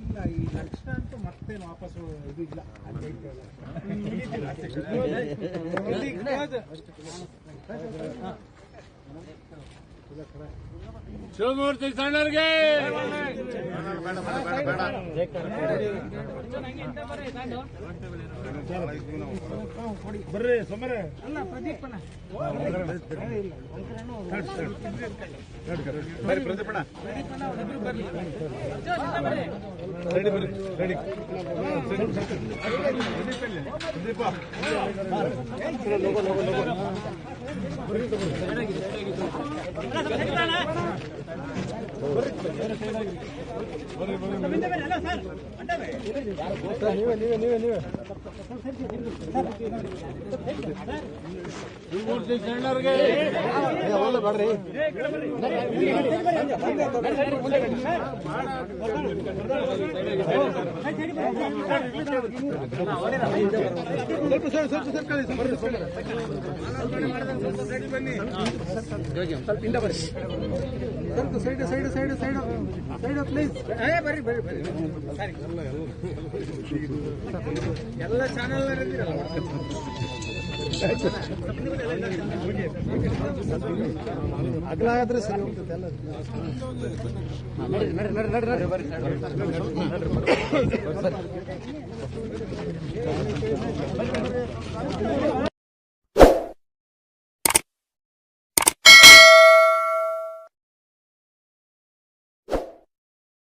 ಇಲ್ಲ ಈ ಲಕ್ಷಣ ಅಂತೂ ಮತ್ತೇನು ವಾಪಸ್ ಇದು ಇಲ್ಲ. close. ಶಿವಮೂರ್ತಿ ಸಣ್ಣರ್ಗೆ ಬರ್ರಿ ಸೊಮರೆ ಅಲ್ಲ ಪ್ರದೀಪನ ಬರ್ರಿ ಪ್ರದೀಪಣ್ಣ ರೆಡಿ ಬರ್ರಿ ರೆಡಿ ನೀವೇ ನೀವೇ ನೀವೇ ನೀವೇ. ಸ್ವಲ್ಪ ಹಿಂದೆ ಬರ್ರಿ ಸ್ವಲ್ಪ side side side side side please ಬರ್ರಿ ಬರ್ರಿ ಬರ್ರಿ ಎಲ್ಲ ಚಾನಲ್ ಅಗ್ಲಾಗದ್ರಿ ಸರಿ ಹೋಗ್ತೈತೆಲ್ಲ ಬರ್ರಿ